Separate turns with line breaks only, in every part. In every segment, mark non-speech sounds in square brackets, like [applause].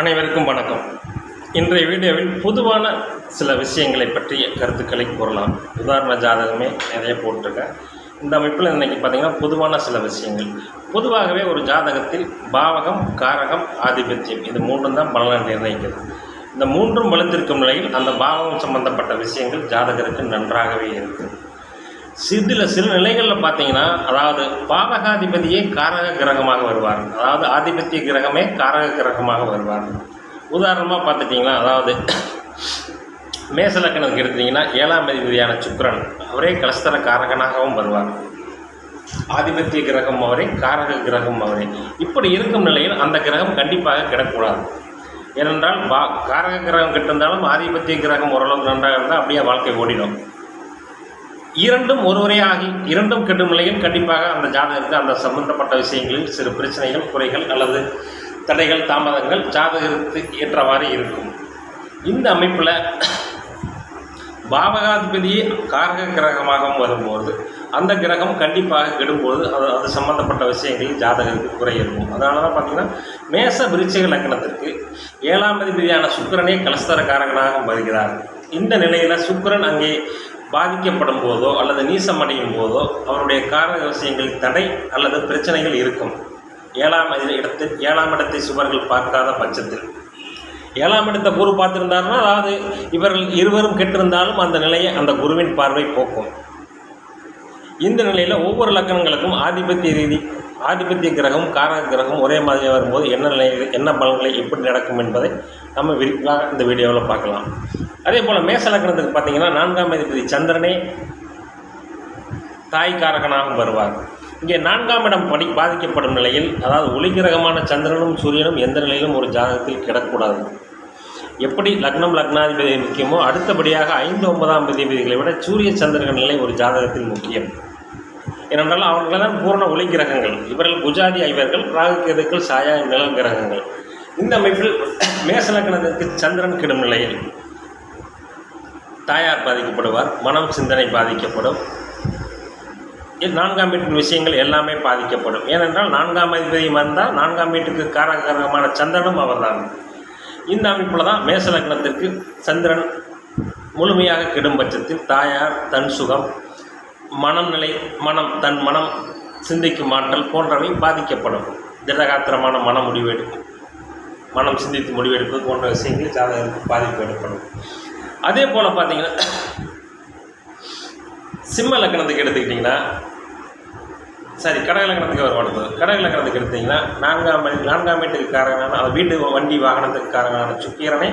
அனைவருக்கும் வணக்கம். இன்றைய வீடியோவில் பொதுவான சில விஷயங்களை பற்றிய கருத்துக்களை கூறலாம். உதாரண ஜாதகமே நிறைய போட்டிருக்கேன். இந்த அமைப்பில் இன்றைக்கி பார்த்தீங்கன்னா பொதுவான சில விஷயங்கள். பொதுவாகவே ஒரு ஜாதகத்தில் பாவகம் காரகம் ஆதிபத்தியம் இது மூன்றும் தான் பலனை நிர்ணயிக்கிறது இந்த மூன்றும் வலுத்திருக்கும் நிலையில் அந்த பாவகம் சம்பந்தப்பட்ட விஷயங்கள் ஜாதகருக்கு நன்றாகவே இருக்குது சில சில நிலைகளில் பார்த்தீங்கன்னா அதாவது பாதகாதிபதியே காரக கிரகமாக வருவார். அதாவது ஆதிபத்திய கிரகமே காரக கிரகமாக வருவார். உதாரணமாக பார்த்துட்டிங்கன்னா அதாவது [clears throat] மேசலக்கணத்துக்கு எடுத்தீங்கன்னா ஏழாம் அதிபதியான சுக்கிரன் அவரே கலஸ்தர காரகனாகவும் வருவார். ஆதிபத்திய கிரகம் அவரே காரக கிரகம் அவரே. இப்படி இருக்கும் நிலையில் அந்த கிரகம் கண்டிப்பாக கிடக்கூடாது. ஏனென்றால் பா காரக கிரகம் கிட்டிருந்தாலும் ஆதிபத்திய கிரகம் ஓரளவுக்கு நன்றாக இருந்தால் அப்படியே வாழ்க்கை ஓடிடும். இரண்டும் ஒருவரே ஆகி இரண்டும் கெடும் நிலையில் கண்டிப்பாக அந்த ஜாதகருக்கு அந்த சம்பந்தப்பட்ட விஷயங்களில் சிறு பிரச்சனைகள் குறைகள் அல்லது தடைகள் தாமதங்கள் ஜாதகத்துக்கு ஏற்றவாறு இருக்கும். இந்த அமைப்பில் பாவகாதிபதியே காரக கிரகமாகவும் வரும்போது அந்த கிரகம் கண்டிப்பாக கெடும்போது அது அது சம்பந்தப்பட்ட விஷயங்களில் ஜாதகத்துக்கு குறை இருக்கும் அதனால தான் பார்த்தீங்கன்னா மேச விருச்சிக லக்னத்திற்கு ஏழாம் அதிபதியான சுக்கரனே கலஸ்தர காரகனாக வருகிறார். இந்த நிலையில் சுக்கரன் அங்கே பாதிக்கப்படும் போதோ அல்லது நீசமடையும் போதோ அவருடைய கார விஷயங்கள் தடை அல்லது பிரச்சனைகள் இருக்கும். ஏழாம் இடத்தில் ஏழாம் இடத்தை சுவர்கள் பார்க்காத பட்சத்தில். ஏழாம் இடத்தை குரு பார்த்துருந்தாருன்னா அதாவது இவர்கள் இருவரும் கெட்டிருந்தாலும் அந்த நிலையை அந்த குருவின் பார்வை போக்கும். இந்த நிலையில் ஒவ்வொரு லக்கணங்களுக்கும் ஆதிபத்திய ரீதி ஆதிபத்திய கிரகம் காரக கிரகம் ஒரே மாதிரி வரும்போது என்ன நிலை என்ன பலன்களை எப்படி நடக்கும் என்பதை நம்ம விரிவாக இந்த வீடியோவில் பார்க்கலாம். அதே போல் மேச லக்கணத்துக்கு பார்த்தீங்கன்னா நான்காம் அதிபதி சந்திரனே தாய்க்காரகனாகவும் வருவார். இங்கே நான்காம் இடம் படி பாதிக்கப்படும் நிலையில் அதாவது ஒளிகிரகமான சந்திரனும் சூரியனும் எந்த நிலையிலும் ஒரு ஜாதகத்தில் கிடக்கூடாது எப்படி லக்னம் லக்னாதிபதி முக்கியமோ அடுத்தபடியாக ஐந்து ஒன்பதாம் அதிபதிகளை விட சூரிய சந்திரன் நிலை ஒரு ஜாதகத்தில் முக்கியம். ஏனென்றால் அவர்களெல்லாம் பூர்ண ஒளி கிரகங்கள். இவர்கள் குஜாதி ஐவர்கள் ராகு கேதுக்கள் சாயா நிழல் கிரகங்கள். இந்த அமைப்பில் மேச லக்னத்திற்கு சந்திரன் கெடும் நிலையில். தாயார் பாதிக்கப்படுவார் மனம் சிந்தனை பாதிக்கப்படும். நான்காம் வீட்டின் விஷயங்கள் எல்லாமே பாதிக்கப்படும். ஏனென்றால் நான்காம் அதிபதி வந்தால் நான்காம் வீட்டுக்கு காரகரகமான சந்திரனும் அவர்தான். இந்த அமைப்பில் தான் மேச லக்னத்திற்கு சந்திரன் முழுமையாக கெடும் பட்சத்தில் தாயார் தன் சுகம் மனநிலை மனம் தன் மனம் சிந்திக்கும் ஆற்றல் போன்றவை பாதிக்கப்படும். திடகாத்திரமான மன முடிவெடுக்கும் மனம் சிந்தித்து முடிவெடுப்பது போன்ற விஷயங்கள் ஜாதகத்துக்கு பாதிப்பு ஏற்படும். அதே போல் பார்த்தீங்கன்னா சிம்ம லக்கணத்துக்கு எடுத்துக்கிட்டிங்கன்னா சரி கடக லக்கணத்துக்கு வரும் அடுத்தது கடக லக்கணத்துக்கு எடுத்தீங்கன்னா நான்காம் மணி நான்காம் வீட்டுக்கு காரகனான அந்த வீட்டு வண்டி வாகனத்துக்கு காரகனான சுக்கிரனை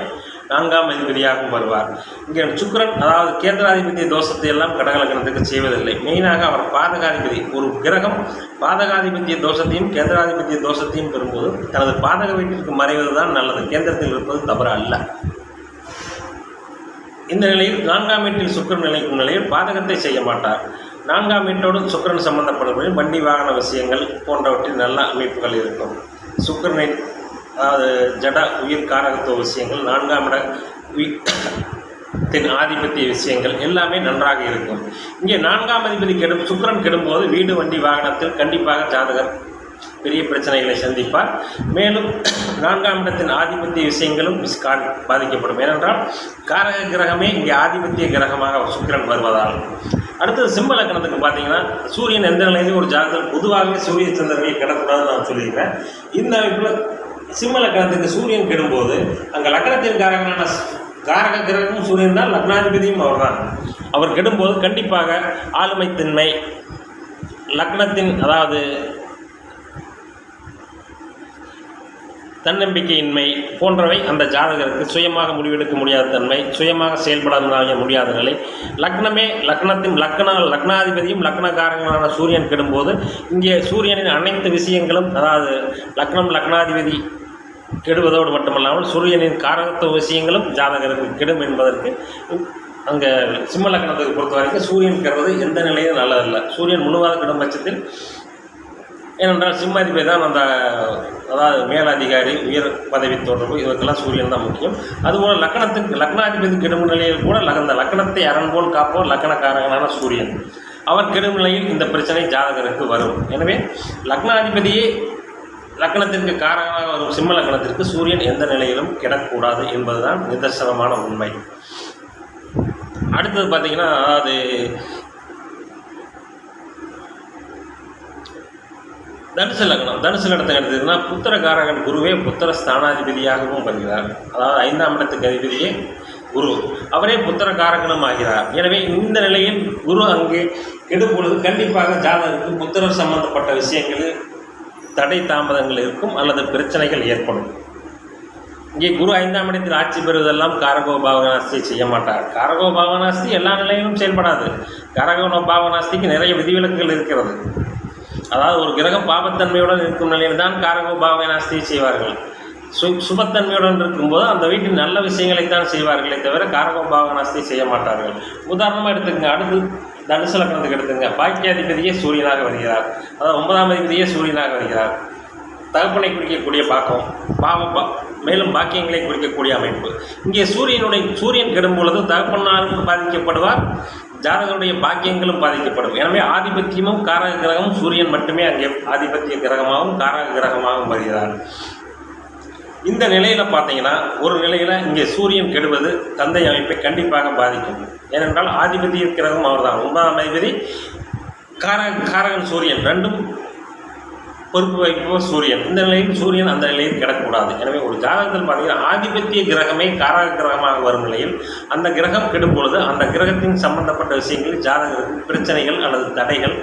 நான்காம் அதிபதியாகவும் வருவார். இங்கே சுக்கிரன் அதாவது கேந்திராதிபதி தோஷத்தை எல்லாம் கடகலக்கணத்துக்கு செய்வதில்லை. மெயினாக அவர் பாதகாதிபதி. ஒரு கிரகம் பாதகாதிபத்திய தோஷத்தையும் கேந்திராதிபத்திய தோஷத்தையும் பெறும்போது தனது பாதக வீட்டிற்கு மறைவது தான் நல்லது. கேந்திரத்தில் இருப்பது தவறு அல்ல இந்த நிலையில் நான்காம் வீட்டில் சுக்கிரன் நிலைக்கும் நிலையில் பாதகத்தை செய்ய மாட்டார். நான்காம் வீட்டோடு சுக்கிரன் சம்பந்தப்படும் வண்டி வாகன விஷயங்கள் போன்றவற்றில் நல்ல அமைப்புகள் இருக்கும். சுக்கரனின் அதாவது ஜட உயிர் காரகத்துவ விஷயங்கள் நான்காம் இட தின் ஆதிபத்திய விஷயங்கள் எல்லாமே நன்றாக இருக்கும். இங்கே நான்காம் அதிபதி கெடும் சுக்கிரன் கெடும்போது வீடு வண்டி வாகனத்தில் கண்டிப்பாக ஜாதகர் பெரிய பிரச்சனைகளை சந்திப்பார். மேலும் நான்காம் இடத்தின் ஆதிபத்திய விஷயங்களும் மிஸ்கான் பாதிக்கப்படும். ஏனென்றால் காரக கிரகமே இங்கே ஆதிபத்திய கிரகமாக சுக்கிரன் வருவதால். அடுத்தது சிம்ம லக்னத்துக்கு பார்த்தீங்கன்னா சூரியன் எந்த நிலையிலும் ஒரு ஜாதகம் பொதுவாகவே சூரிய சந்திரனை கிடக்கூடாதுன்னு நான் சொல்லியிருக்கேன். இந்த அமைப்பில் சிம்ம லக்னத்துக்கு சூரியன் கெடும்போது அங்கே லக்னத்தின் காரகனான காரக கிரகமும் சூரியன் தான் லக்னாதிபதியும் அவர்தான். அவர் கெடும்போது கண்டிப்பாக ஆளுமைத்தன்மை லக்னத்தின் அதாவது தன்னம்பிக்கையின்மை போன்றவை அந்த ஜாதகருக்கு சுயமாக முடிவெடுக்க முடியாத தன்மை சுயமாக செயல்பட முடியாத நிலை. லக்னமே லக்னத்தின் லக்ன லக்னாதிபதியும் லக்னகாரங்களான சூரியன் கெடும்போது இங்கே சூரியனின் அனைத்து விஷயங்களும் அதாவது லக்னம் லக்னாதிபதி கெடுவதோடு மட்டுமல்லாமல் சூரியனின் காரகத்துவ விஷயங்களும் ஜாதகருக்கு கெடும் என்பதற்கு அங்கே சிம்ம லக்னத்துக்கு பொறுத்த வரைக்கும் சூரியன் கெடுவது எந்த நிலையும் நல்லதல்ல. சூரியன் முழுவாத கெடும் பட்சத்தில் ஏனென்றால் சிம்மாதிபதி தான் அந்த அதாவது மேலதிகாரி உயர் பதவி தொடர்பு இதற்கெல்லாம் சூரியன் தான் முக்கியம். அதுபோல் லக்கணத்துக்கு லக்னாதிபதி கெடும் நிலையில் கூட அந்த லக்கணத்தை அரண் போல் காப்போர் சூரியன். அவர் கெடும் நிலையில் இந்த பிரச்சனை ஜாதகருக்கு வரும். எனவே லக்னாதிபதியே லக்கணத்திற்கு காரணமாக வரும் சிம்ம லக்கணத்திற்கு சூரியன் எந்த நிலையிலும் கிடக்கூடாது என்பதுதான் நிதர்சனமான உண்மை. அடுத்தது பார்த்திங்கன்னா அதாவது தனுசு லக்னம் தனுசு லக்னத்தை எடுத்ததுன்னா புத்திரகாரகன் குருவே புத்திர ஸ்தானாதிபதியாகவும் வருகிறார். அதாவது ஐந்தாம் இடத்துக்கு அதிபதியே குரு. அவரே புத்திரகாரகனும் ஆகிறார். எனவே இந்த நிலையில் குரு அங்கே கெடுப்பொழுது கண்டிப்பாக ஜாதகருக்கு புத்திரர் சம்பந்தப்பட்ட விஷயங்களில் தடை தாமதங்கள் இருக்கும் அல்லது பிரச்சனைகள் ஏற்படும். இங்கே குரு ஐந்தாம் இடத்தில் ஆட்சி பெறுவதெல்லாம் காரகோ பாவனாஸ்தி செய்ய மாட்டார். காரகோ பாவனாஸ்தி எல்லா நிலையிலும் செயல்படாது. காரகோ பாவனாஸ்திக்கு நிறைய விதிவிலக்குகள் இருக்கிறது. அதாவது ஒரு கிரகம் பாபத்தன்மையுடன் இருக்கும் நிலையில் தான் காரகோ நாஸ்தி செய்வார்கள். சு சுபத்தன்மையுடன் இருக்கும்போது அந்த வீட்டில் நல்ல விஷயங்களை தான் செய்வார்களே தவிர காரகோ பாவனாஸ்தி செய்ய மாட்டார்கள். உதாரணமாக எடுத்துக்கங்க அடுத்து தனுசு லக்னத்துக்கு எடுத்துங்க பாக்கியாதிபதியே சூரியனாக வருகிறார். அதாவது ஒன்பதாம் அதிபதியே சூரியனாக வருகிறார். தகப்பனை குறிக்கக்கூடிய பாக்கம் பாவ மேலும் பாக்கியங்களை குறிக்கக்கூடிய அமைப்பு. இங்கே சூரியனுடைய சூரியன் கெடும் பொழுது தகப்பனாரும் பாதிக்கப்படுவார். ஜாதகனுடைய பாக்கியங்களும் பாதிக்கப்படும். எனவே ஆதிபத்தியமும் காரக கிரகமும் சூரியன் மட்டுமே அங்கே ஆதிபத்திய கிரகமாகவும் காரக கிரகமாகவும் வருகிறார். இந்த நிலையில் பார்த்தீங்கன்னா ஒரு நிலையில் இங்கே சூரியன் கெடுவது தந்தை அமைப்பை கண்டிப்பாக பாதிக்கும். ஏனென்றால் ஆதிபத்திய கிரகம் அவர்தான். ஒன்பதாம் அதிபதி காரக காரகன் சூரியன். ரெண்டும் பொறுப்பு வைப்பவர் சூரியன். இந்த நிலையில் சூரியன் அந்த நிலையில் கிடக்கூடாது எனவே ஒரு ஜாதகத்தில் பார்த்தீங்கன்னா ஆதிபத்திய கிரகமே காரக கிரகமாக வரும் நிலையில் அந்த கிரகம் கெடும் பொழுது அந்த கிரகத்தின் சம்பந்தப்பட்ட விஷயங்களில் ஜாதகத்தின் பிரச்சனைகள் அல்லது தடைகள்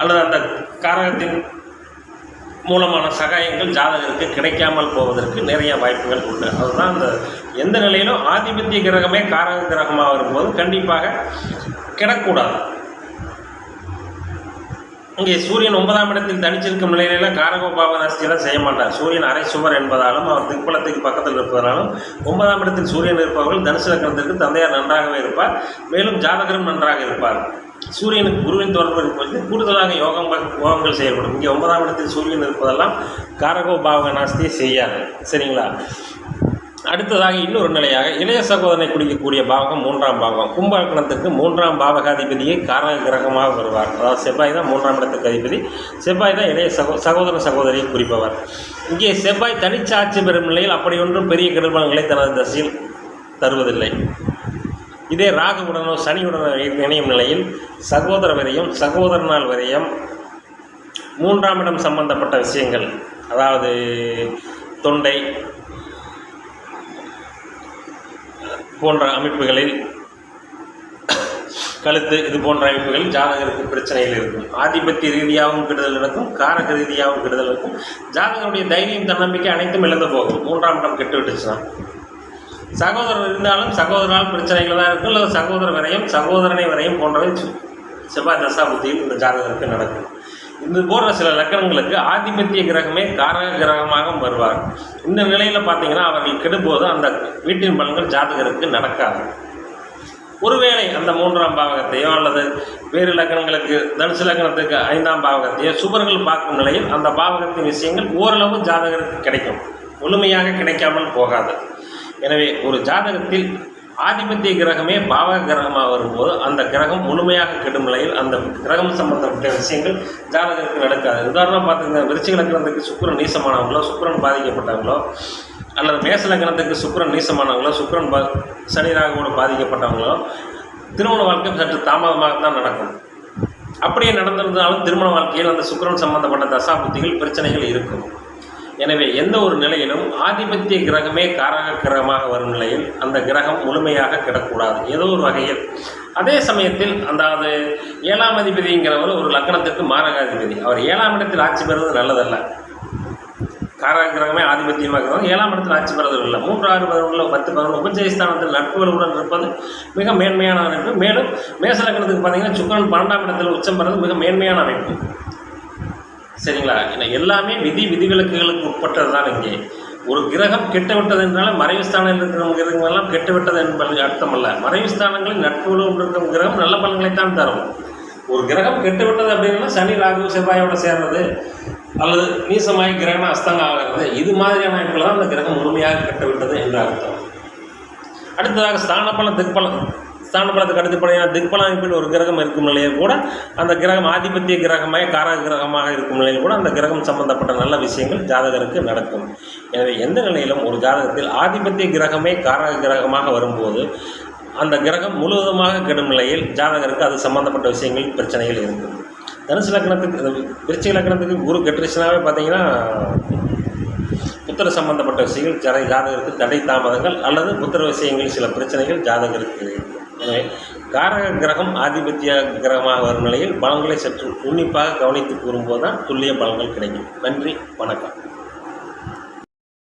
அல்லது அந்த காரகத்தின் மூலமான சகாயங்கள் ஜாதகருக்கு கிடைக்காமல் போவதற்கு நிறைய வாய்ப்புகள் உண்டு. அதுதான் அந்த எந்த நிலையிலும் ஆதிபத்திய கிரகமே காரக கிரகமாக வரும்போது கண்டிப்பாக கிடக்கூடாது இங்கே சூரியன் ஒன்பதாம் இடத்தில் தனிச்சிருக்கும் நிலையில காரகோ பாவனாஸ்தியெல்லாம் செய்ய மாட்டார். சூரியன் அரை சுவர் என்பதாலும் அவர் திக்குளத்துக்கு பக்கத்தில் இருப்பதாலும் ஒன்பதாம் இடத்தில் சூரியன் இருப்பவர்கள் தனுசு லக்னத்திற்கு தந்தையார் நன்றாகவே இருப்பார். மேலும் ஜாதகரும் நன்றாக இருப்பார். சூரியனுக்கு குருவின் தொடர்பு இருப்பது கூடுதலாக யோகம் யோகங்கள் செய்யப்படும். இங்கே ஒன்பதாம் இடத்தில் சூரியன் இருப்பதெல்லாம் காரகோ பாவனாஸ்தியை செய்யாது. சரிங்களா? அடுத்ததாக இன்னொரு நிலையாக இளைய சகோதரனை குடிக்கக்கூடிய பாவகம் மூன்றாம் பாவகம். கும்பகணத்துக்கு மூன்றாம் பாவகாதிபதியை காரக கிரகமாக வருவார். அதாவது செவ்வாய் தான் மூன்றாம் இடத்துக்கு அதிபதி. செவ்வாய் தான் இளைய சகோ சகோதர சகோதரியை குறிப்பவர். இங்கே செவ்வாய் தனிச்சாட்சி பெறும் நிலையில் அப்படி ஒன்றும் பெரிய கெடுபலங்களை தனது தசையில் தருவதில்லை. இதே ராகுவுடனோ சனியுடனோ இணையும் நிலையில் சகோதர வரையும் சகோதரனால் வரையும் மூன்றாம் இடம் சம்பந்தப்பட்ட விஷயங்கள். அதாவது தொண்டை போன்ற அமைப்புகளில் கழுத்து இது போன்ற அமைப்புகளில் ஜாதகருக்கு பிரச்சனைகள் இருக்கும். ஆதிபத்திய ரீதியாகவும் கெடுதல் நடக்கும் காரக ரீதியாகவும் கெடுதல் இருக்கும் ஜாதகருடைய தைரியம் தன்னம்பிக்கை அனைத்தும் இழந்து போகும். மூன்றாம் இடம் கெட்டு விட்டுச்சுன்னா. சகோதரர் இருந்தாலும் சகோதரால் பிரச்சனைகள் தான் இருக்கும். அல்லது சகோதர வரையும் சகோதரனை வரையும் போன்றவை செவ்வாய் தசா புத்தியில் இந்த ஜாதகருக்கு நடக்கும். இது போன்ற சில லக்கணங்களுக்கு ஆதிபத்திய கிரகமே காரக கிரகமாகவும் வருவார். இந்த நிலையில் பார்த்தீங்கன்னா அவர்கள் கெடும்போது அந்த வீட்டின் பலன்கள் ஜாதகருக்கு நடக்காது. ஒருவேளை அந்த மூன்றாம் பாவகத்தையோ அல்லது வேறு லக்கணங்களுக்கு தனுசு லக்கணத்துக்கு ஐந்தாம் பாவகத்தையோ சுபர்கள் பார்க்கும் நிலையில் அந்த பாவகத்தின் விஷயங்கள் ஓரளவு ஜாதகருக்கு கிடைக்கும். முழுமையாக கிடைக்காமல் போகாது. எனவே ஒரு ஜாதகத்தில் ஆதிபத்திய கிரகமே பாவக கிரகமாக வரும்போது அந்த கிரகம் முழுமையாக கெடும் நிலையில் அந்த கிரகம் சம்பந்தப்பட்ட விஷயங்கள் ஜாதகருக்கு நடக்காது. உதாரணம் பார்த்தீங்கன்னா விருச்சிக லக்னத்துக்கு சுக்கரன் நீசமானவங்களோ சுக்கரன் பாதிக்கப்பட்டவங்களோ அல்லது மேச லக்னத்துக்கு சுக்கரன் நீசமானவங்களோ சுக்கரன் பா சனி ராகுவோடு பாதிக்கப்பட்டவங்களோ திருமண வாழ்க்கை சற்று தாமதமாக தான் நடக்கும். அப்படியே நடந்திருந்தாலும் திருமண வாழ்க்கையில் அந்த சுக்கரன் சம்பந்தப்பட்ட தசாபுத்திகள் பிரச்சனைகள் இருக்கும். எனவே எந்த ஒரு நிலையிலும் ஆதிபத்திய கிரகமே காரக கிரகமாக வரும் நிலையில் அந்த கிரகம் முழுமையாக கிடக்கூடாது. ஏதோ ஒரு வகையில். அதே சமயத்தில் அதாவது ஏழாம் அதிபதிங்கிறவர் ஒரு லக்கணத்திற்கு மாரகாதிபதி. அவர் ஏழாம் இடத்தில் ஆட்சி பெறுவது நல்லதல்ல. காரக கிரகமே ஆதிபத்தியமாக இருக்கிறது ஏழாம் இடத்தில் ஆட்சி பெறுவது இல்லை. மூன்று ஆறு பதினொன்று பத்து பதினொன்று உபஜயஸ்தானத்தில் நட்புகளுடன் இருப்பது மிக மேன்மையான அமைப்பு மேலும் மேச லக்னத்துக்கு பார்த்தீங்கன்னா சுக்கரன் பன்னெண்டாம் இடத்தில் உச்சம் பெறுவது மிக மேன்மையான அமைப்பு. சரிங்களா? ஏன்னா எல்லாமே விதி விதிவிலக்குகளுக்கு உட்பட்டது தான் இங்கே. ஒரு கிரகம் கெட்டு விட்டது என்றாலும் மறைவு ஸ்தானத்தில் இருக்கிற கிரகங்களெல்லாம் கெட்டு விட்டது என்பது அர்த்தம் அல்ல மறைவு ஸ்தானங்களில் நட்புகளும் இருக்கும் கிரகம் நல்ல பலன்களைத்தான் தரும். ஒரு கிரகம் கெட்டு விட்டது அப்படின்னா சனி ராகு செவ்வாயோட சேர்றது அல்லது நீசமாய் கிரகணம் அஸ்தங்கம் ஆகிறது. இது மாதிரியான அமைப்பில் தான் அந்த கிரகம் முழுமையாக கெட்டு விட்டது என்று அர்த்தம். அடுத்ததாக ஸ்தான பலம் திக்பலம். ஸ்தான பலத்துக்கு அடுத்து பார்த்தீங்கன்னா ஒரு கிரகம் இருக்கும் நிலையில் கூட அந்த கிரகம் ஆதிபத்திய கிரகமாக காரக கிரகமாக இருக்கும் நிலையில் கூட அந்த கிரகம் சம்பந்தப்பட்ட நல்ல விஷயங்கள் ஜாதகருக்கு நடக்கும். எனவே எந்த நிலையிலும் ஒரு ஜாதகத்தில் ஆதிபத்திய கிரகமே காரக கிரகமாக வரும்போது அந்த கிரகம் முழுவதுமாக கெடும் நிலையில் ஜாதகருக்கு அது சம்பந்தப்பட்ட விஷயங்கள் பிரச்சனைகள் இருக்கும். தனுசு லக்னத்துக்கு விருச்சிக லக்னத்துக்கு குரு கெட்டுருச்சுனாவே பார்த்தீங்கன்னா புத்திர சம்பந்தப்பட்ட விஷயங்கள் ஜாதகருக்கு தடை தாமதங்கள் அல்லது புத்திர விஷயங்கள் சில பிரச்சனைகள் ஜாதகருக்கு எனவே காரக கிரகம் ஆதிபத்திய கிரகமாக வரும் நிலையில் பலன்களை சற்று உன்னிப்பாக கவனித்து கூறும்போது தான் துல்லிய பலன்கள் கிடைக்கும். நன்றி வணக்கம்.